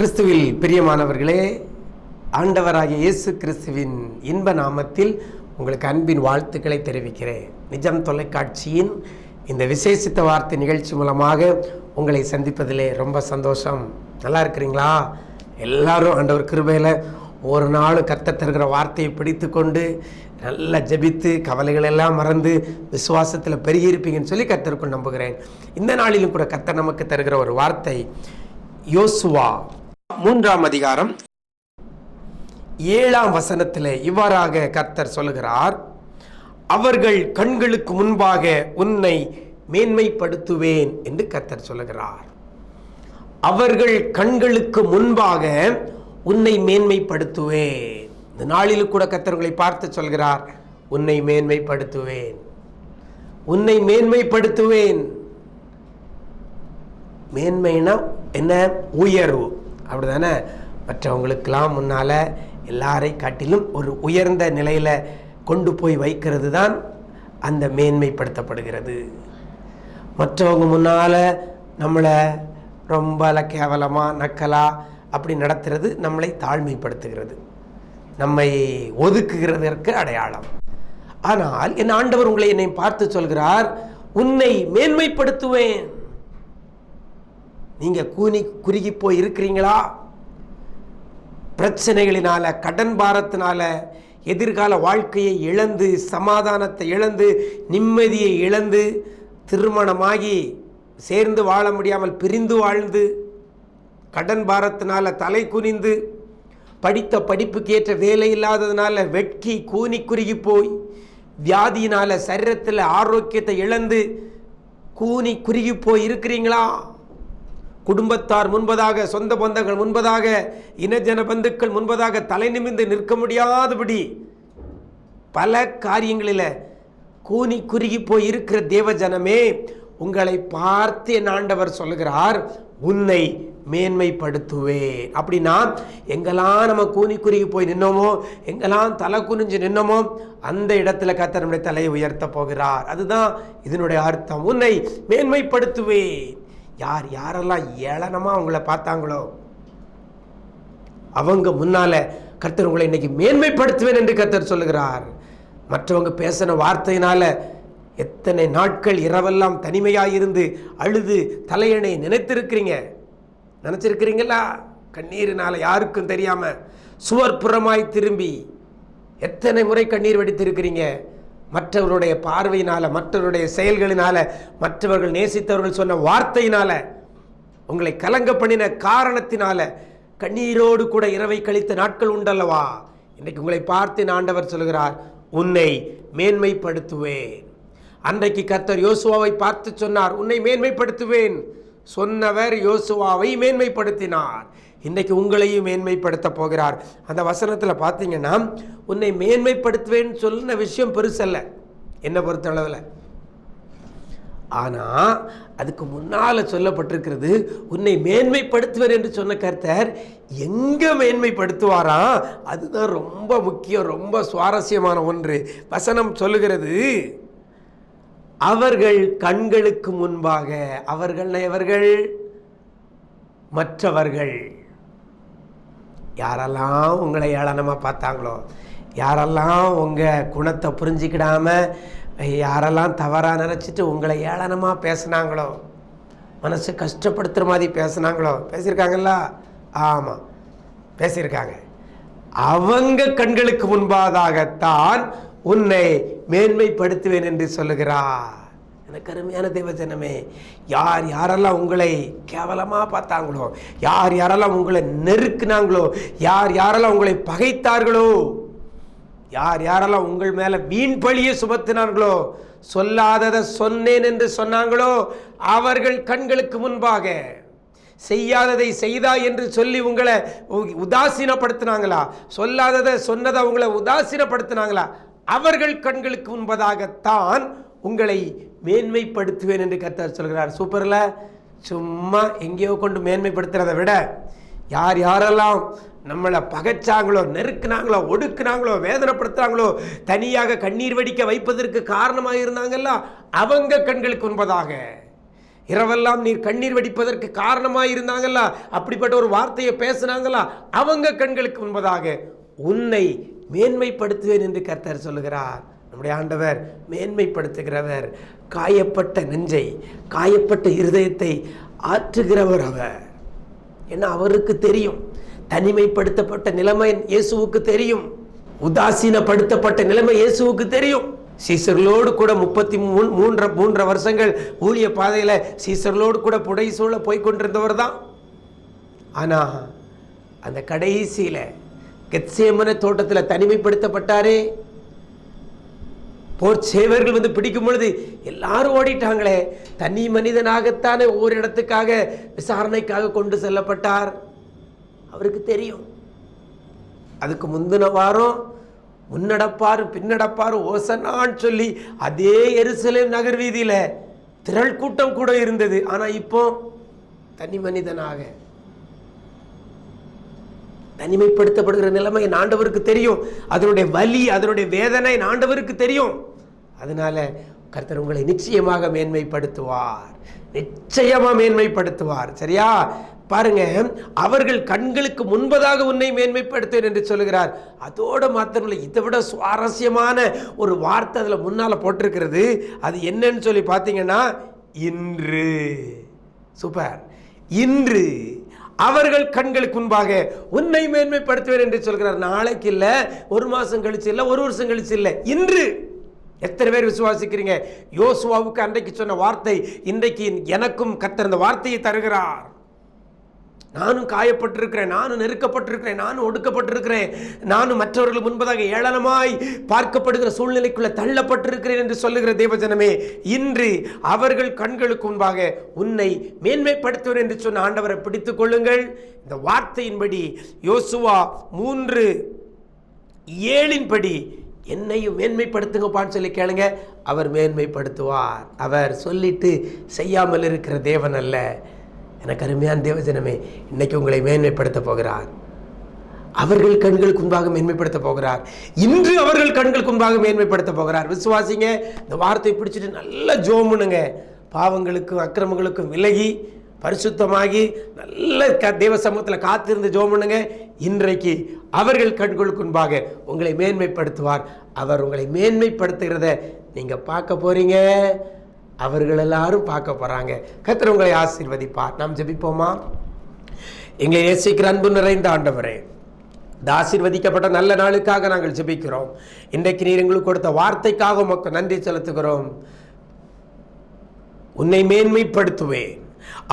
கிறிஸ்துவில் பிரியமானவர்களே ஆண்டவராகிய இயேசு கிறிஸ்துவின் இன்ப நாமத்தில் உங்களுக்கு அன்பின் வாழ்த்துக்களை தெரிவிக்கிறேன். நிஜம் தொலைக்காட்சியின் இந்த விசேஷித்த வார்த்தை நிகழ்ச்சி மூலமாக உங்களை சந்திப்பதிலே ரொம்ப சந்தோஷம். நல்லா இருக்கிறீங்களா? எல்லாரும் ஆண்டவர் கிருபையில் ஒரு நாள் கத்தத்திருக்கிற தருகிற வார்த்தையை பிடித்து கொண்டு நல்லா ஜெபித்து கவலைகளெல்லாம் மறந்து விசுவாசத்தில் பெருகியிருப்பீங்கன்னு சொல்லி கத்தருக்குள் நம்புகிறேன். இந்த நாளிலும் கூட கத்தர் நமக்கு தருகிற ஒரு வார்த்தை யோசுவா. மூன்றாம் அதிகாரம். ஏழாம் வசனத்தில் இவ்வாறாக கர்த்தர் சொல்லுகிறார் அவர்கள் கண்களுக்கு முன்பாக உன்னை மேன்மைப்படுத்துவேன் என்று கர்த்தர் சொல்லுகிறார். அவர்கள் கண்களுக்கு முன்பாக உன்னை மேன்மைப்படுத்துவேன். இந்த நாளிலும் கூட கர்த்தர் உங்களை பார்த்து சொல்கிறார் உன்னை மேன்மைப்படுத்துவேன். உன்னை மேன்மைப்படுத்துவேன். மேன்மைனா என்ன? உயர்வு. அப்படிதானே? மற்றவங்களுக்கெல்லாம் முன்னால் எல்லாரை காட்டிலும் ஒரு உயர்ந்த நிலையில் கொண்டு போய் வைக்கிறது தான் அந்த மேன்மைப்படுத்தப்படுகிறது. மற்றவங்க முன்னால் நம்மளை ரொம்ப கேவலமாக நக்கலா அப்படி நடத்துறது நம்மளை தாழ்மைப்படுத்துகிறது. நம்மை ஒதுக்குகிறதற்கு அடையாளம். ஆனால் என் ஆண்டவர் உங்களை என்னை பார்த்து சொல்கிறார் உன்னை மேன்மைப்படுத்துவேன். நீங்கள் கூனி குறுகி போய் இருக்கிறீங்களா? பிரச்சனைகளினால கடன் பாரத்தினால எதிர்கால வாழ்க்கையை இழந்து சமாதானத்தை இழந்து நிம்மதியை இழந்து திருமணமாகி சேர்ந்து வாழ முடியாமல் பிரிந்து வாழ்ந்து கடன் பாரத்தினால தலை குனிந்து படித்த படிப்புக்கு ஏற்ற வேலை இல்லாததுனால வெட்கி கூனி குறுகி போய் வியாதியினால் சரீரத்தில் ஆரோக்கியத்தை இழந்து கூனி குறுகி போய் இருக்கிறீங்களா? குடும்பத்தார் முன்பதாக சொந்த பந்தங்கள் முன்பதாக இனஜன பந்துக்கள் முன்பதாக தலை நிமிந்து நிற்க முடியாதபடி பல காரியங்களில் கூனி குறுகி போய் இருக்கிற தேவஜனமே உங்களை பார்த்து என் ஆண்டவர் சொல்லுகிறார் உன்னை மேன்மைப்படுத்துவேன். அப்படின்னா எங்கெல்லாம் நம்ம கூனி குறுகி போய் நின்னோமோ எங்கெல்லாம் தலை குனிஞ்சு நின்னோமோ அந்த இடத்துல கத்த நம்முடைய தலையை உயர்த்த போகிறார். அதுதான் இதனுடைய அர்த்தம். உன்னை மேன்மைப்படுத்துவேன். யார் யாரெல்லாம் ஏளனமாக அவங்கள பார்த்தாங்களோ அவங்க முன்னால் கர்த்தர் உங்களை இன்னைக்கு மேன்மைப்படுத்துவேன் என்று கர்த்தர் சொல்லுகிறார். மற்றவங்க பேசின வார்த்தையினால் எத்தனை நாட்கள் இரவெல்லாம் தனிமையாக இருந்து அழுது தலையணை நினைத்திருக்கிறீங்க? நினச்சிருக்கிறீங்களா? கண்ணீரினால் யாருக்கும் தெரியாமல் சுவர்புறமாய் திரும்பி எத்தனை முறை கண்ணீர் வெடித்திருக்கிறீங்க? மற்றவருடைய பார்வையினால மற்றவருடைய செயல்களினால மற்றவர்கள் நேசித்தவர்கள் சொன்ன வார்த்தையினால உங்களை கலங்க பண்ணின காரணத்தினால கண்ணீரோடு கூட இரவை கழித்த நாட்கள் உண்டல்லவா? இன்றைக்கு உங்களை பார்த்து ஆண்டவர் சொல்கிறார் உன்னை மேன்மைப்படுத்துவேன். அன்றைக்கு கர்த்தர் யோசுவாவை பார்த்து சொன்னார் உன்னை மேன்மைப்படுத்துவேன். சொன்னவர் யோசுவாவை மேன்மைப்படுத்தினார். இன்னைக்கு உங்களையும் மேன்மைப்படுத்த போகிறார். அந்த வசனத்தில் பார்த்தீங்கன்னா உன்னை மேன்மைப்படுத்துவேன்னு சொன்ன விஷயம் பெருசல்ல. என்னை பொறுத்தளவில்? ஆனால் அதுக்கு முன்னால் சொல்லப்பட்டிருக்கிறது உன்னை மேன்மைப்படுத்துவர் என்று சொன்ன கர்த்தர் எங்கே மேன்மைப்படுத்துவாரா? அதுதான் ரொம்ப முக்கியம் ரொம்ப சுவாரஸ்யமான ஒன்று. வசனம் சொல்லுகிறது அவர்கள் கண்களுக்கு முன்பாக அவர்கள் எவர்கள்? மற்றவர்கள். யாரெல்லாம் உங்களை ஏளனமாக பார்த்தாங்களோ யாரெல்லாம் உங்கள் குணத்தை புரிஞ்சிக்கிடாமல் யாரெல்லாம் தவறாக நினச்சிட்டு உங்களை ஏளனமாக பேசுனாங்களோ மனசு கஷ்டப்படுத்துகிற மாதிரி பேசுனாங்களோ பேசியிருக்காங்களா ஆமாம் பேசியிருக்காங்க. அவங்க கண்களுக்கு முன்பாகத்தான் உன்னை மேன்மைப்படுத்துவேன் என்று சொல்லுகிறார். எனக்கு அருமையான தேவஜனமே யார் யாரெல்லாம் உங்களை கேவலமாக பார்த்தாங்களோ யார் யாரெல்லாம் உங்களை நெருக்குனாங்களோ யார் யாரெல்லாம் உங்களை பகைத்தார்களோ யார் யாரெல்லாம் உங்கள் மேலே வீண் பழியை சுமத்தினார்களோ சொல்லாததை சொன்னேன் என்று சொன்னாங்களோ அவர்கள் கண்களுக்கு முன்பாக செய்யாததை செய்தா என்று சொல்லி உங்களை உ- உதாசீனப்படுத்தினாங்களா? சொல்லாததை சொன்னதை உங்களை உதாசீனப்படுத்தினாங்களா? அவர்கள் கண்களுக்கு முன்பதாகத்தான் உங்களை மேன்மைப்படுத்துவேன் என்று கர்த்தர் சொல்கிறார். சூப்பரில்? சும்மா எங்கேயோ கொண்டு மேன்மைப்படுத்துறதை விட யார் யாரெல்லாம் நம்மளை பகைச்சாங்களோ நெருக்குனாங்களோ ஒடுக்குனாங்களோ வேதனைப்படுத்துறாங்களோ தனியாக கண்ணீர் வடிக்க வைப்பதற்கு காரணமாக இருந்தாங்கல்ல அவங்க கண்களுக்கு முன்பதாக. இரவெல்லாம் நீர் கண்ணீர் வடிப்பதற்கு காரணமாக இருந்தாங்கல்ல அப்படிப்பட்ட ஒரு வார்த்தையை பேசுனாங்களா அவங்க கண்களுக்கு முன்பதாக உன்னை மேன்மைப்படுத்துவேன் என்று கர்த்தர் சொல்லுகிறார். நம்முடைய ஆண்டவர் மேன்மைப்படுத்துகிறவர் காயப்பட்ட நெஞ்சை காயப்பட்ட இருதயத்தை ஆற்றுகிறவர் அவர். ஏன்னா அவருக்கு தெரியும். தனிமைப்படுத்தப்பட்ட நிலைமை இயேசுவுக்கு தெரியும். உதாசீனப்படுத்தப்பட்ட நிலைமை இயேசுவுக்கு தெரியும். சீசர்களோடு கூட முப்பத்தி மூணு மூன்று மூன்றரை வருஷங்கள் ஊழிய பாதையில் சீசர்களோடு கூட புடை சூழ போய்கொண்டிருந்தவர் தான். ஆனால் அந்த கடைசியில் கெத்சேமன தோட்டத்தில் தனிமைப்படுத்தப்பட்டாரே. போர் சேவர்கள் வந்து பிடிக்கும் பொழுது எல்லாரும் ஓடிட்டாங்களே. தனி மனிதனாகத்தானே ஒரு இடத்துக்காக விசாரணைக்காக கொண்டு செல்லப்பட்டார். அவருக்கு தெரியும். அதுக்கு முந்தின வாரம் முன்னடப்பார் பின்னடப்பார் ஓசனான்னு சொல்லி அதே எருசலேம் நகர் வீதியில் திரள் கூட்டம் கூட இருந்தது. ஆனால் இப்போ தனி மனிதனாக. தனிமைப்படுத்தப்படுகிற நிலைமை ஆண்டவருக்கு தெரியும். அதனுடைய வலி அதனுடைய வேதனை ஆண்டவருக்கு தெரியும். அதனால கர்த்தர் உங்களை நிச்சயமாக மேன்மைப்படுத்துவார். நிச்சயமாக மேன்மைப்படுத்துவார். சரியா? பாருங்க அவர்கள் கண்களுக்கு முன்பதாக உன்னை மேன்மைப்படுத்துவேன் என்று சொல்லுகிறார். அதோட மாத்திரமில்லை இதை விட சுவாரஸ்யமான ஒரு வார்த்தை அதில் முன்னால் போட்டிருக்கிறது. அது என்னன்னு சொல்லி பார்த்தீங்கன்னா இன்று. சூப்பர். இன்று அவர்கள் கண்களுக்கு முன்பாக உன்னை மேன்மைப்படுத்துவேன் என்று சொல்கிறார். நாளைக்கு இல்லை ஒரு மாதம் கழிச்சு இல்லை ஒரு வருஷம் கழிச்சு இல்லை இன்று. எத்தனை பேர் விசுவாசிக்கிறீங்க? யோசுவாவுக்கு அன்றைக்கு சொன்ன வார்த்தை இன்றைக்கு எனக்கும் கத்திருந்த வார்த்தையை தருகிறார். நானும் காயப்பட்டிருக்கிறேன் நானும் நெருக்கப்பட்டிருக்கிறேன் நானும் ஒடுக்கப்பட்டிருக்கிறேன் நானும் மற்றவர்கள் முன்பதாக ஏளனமாய் பார்க்கப்படுகிற சூழ்நிலைக்குள்ள தள்ளப்பட்டிருக்கிறேன் என்று சொல்லுகிற தேவஜனமே இன்று அவர்கள் கண்களுக்கு முன்பாக உன்னை மேன்மைப்படுத்துவேன் என்று சொன்ன ஆண்டவரை பிடித்துக் கொள்ளுங்கள். இந்த வார்த்தையின்படி யோசுவா மூன்று ஏழின்படி என்னையும் மேன்மைப்படுத்துங்கப்பான்னு சொல்லி கேளுங்க. அவர் மேன்மைப்படுத்துவார். அவர் சொல்லிட்டு செய்யாமல் இருக்கிற தேவன் அல்ல. எனக்கு அருமையான தேவஜனமே இன்னைக்கு உங்களை மேன்மைப்படுத்த போகிறார். அவர்கள் கண்களுக்கு முன்பாக மேன்மைப்படுத்த போகிறார். இன்று அவர்கள் கண்களுக்கு முன்பாக மேன்மைப்படுத்த போகிறார். விசுவாசிங்க இந்த வார்த்தையை பிடிச்சிட்டு நல்லா ஜோமுனுங்க பாவங்களுக்கும் அக்கிரமங்களுக்கும் விலகி பரிசுத்தமாகி நல்ல க தெய்வ சமூகத்தில் காத்திருந்து ஜோம் பண்ணுங்க. இன்றைக்கு அவர்கள் கண்களுக்கு முன்பாக உங்களை மேன்மைப்படுத்துவார். அவர் உங்களை மேன்மைப்படுத்துகிறத நீங்கள் பார்க்க போறீங்க. அவர்கள் எல்லாரும் பார்க்க போகிறாங்க கத்திர உங்களை ஆசீர்வதிப்பார். நாம் ஜபிப்போமா? எங்களை நேசிக்கிற அன்பு நிறைந்த ஆண்டவரே இந்த ஆசீர்வதிக்கப்பட்ட நல்ல நாளுக்காக நாங்கள் ஜெபிக்கிறோம். இன்றைக்கு நீர் எங்களுக்கு கொடுத்த வார்த்தைக்காக உமக்கு நன்றி செலுத்துகிறோம். உன்னை மேன்மைப்படுத்துவேன்.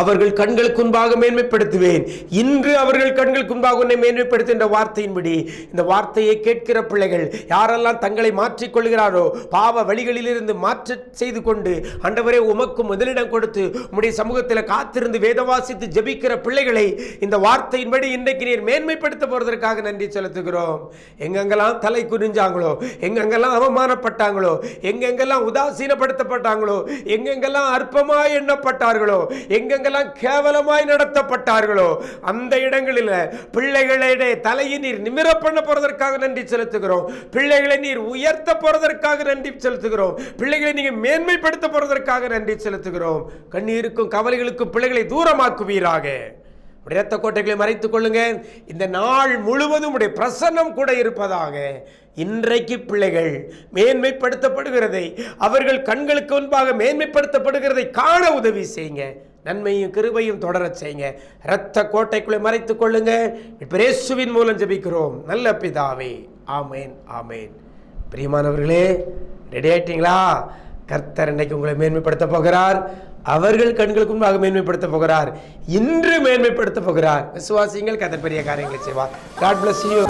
அவர்கள் கண்களுக்கு முன்பாக மேன்மைப்படுத்துவேன். இன்று அவர்கள் கண்களுக்கு முன்பாக உன்னை மேன்மைப்படுத்துகின்ற வார்த்தையின்படி இந்த வார்த்தையை கேட்கிற பிள்ளைகள் யாரெல்லாம் தங்களை மாற்றிக்கொள்கிறாரோ பாவ வழிகளிலிருந்து மாற்ற செய்து கொண்டு அண்டவரே உமக்கு முதலிடம் கொடுத்து உம்முடைய சமூகத்தில் காத்திருந்து வேதவாசித்து ஜபிக்கிற பிள்ளைகளை இந்த வார்த்தையின்படி இன்றைக்கு நீர் மேன்மைப்படுத்த போவதற்காக நன்றி செலுத்துகிறோம். எங்கெங்கெல்லாம் தலை குறிஞ்சாங்களோ எங்கெங்கெல்லாம் அவமானப்பட்டாங்களோ எங்கெங்கெல்லாம் உதாசீனப்படுத்தப்பட்டாங்களோ எங்கெங்கெல்லாம் அற்பமாக எண்ணப்பட்டார்களோ எங்க எங்கெங்கெல்லாம் கேவலமாய் நடத்தப்பட்டார்களோ அந்த இடங்களில் பிள்ளைகளிடையே தலையை நீர் நிமிர பண்ண போறதற்காக நன்றி செலுத்துகிறோம். பிள்ளைகளை நீர் உயர்த்த போறதற்காக நன்றி செலுத்துகிறோம். பிள்ளைகளை நீங்க மேன்மைப்படுத்த போறதற்காக நன்றி செலுத்துகிறோம். கண்ணீருக்கும் கவலைகளுக்கும் பிள்ளைகளை தூரமாக்குவீராக. உடைய இரத்த கோட்டைகளை மறைத்துக் கொள்ளுங்க. இந்த நாள் முழுவதும் உடைய பிரசன்னம் கூட இருப்பதாக. இன்றைக்கு பிள்ளைகள் மேன்மைப்படுத்தப்படுகிறதை அவர்கள் கண்களுக்கு முன்பாக மேன்மைப்படுத்தப்படுகிறதை காண உதவி செய்யுங்க. நன்மையும் கிருபையும் தொடரச் செய்யுங்க. இரத்த கோட்டைக்குள்ளே மறைத்துக் கொள்ளுங்க பிரேசுவின் மூலம் ஜெபிக்கிறோம். நல்ல பிதாவே ஆமேன் ஆமேன். பிரியமானவர்களே ரெடி ஆயிட்டீங்களா? கர்த்தர் இன்னைக்கு உங்களை மேன்மைப்படுத்த போகிறார். அவர்கள் கண்களுக்கு முன்பாக மேன்மைப்படுத்த போகிறார். இன்று மேன்மைப்படுத்த போகிறார். விசுவாசிங்கள் கதை பெரிய காரியங்களை செய்வார். God bless you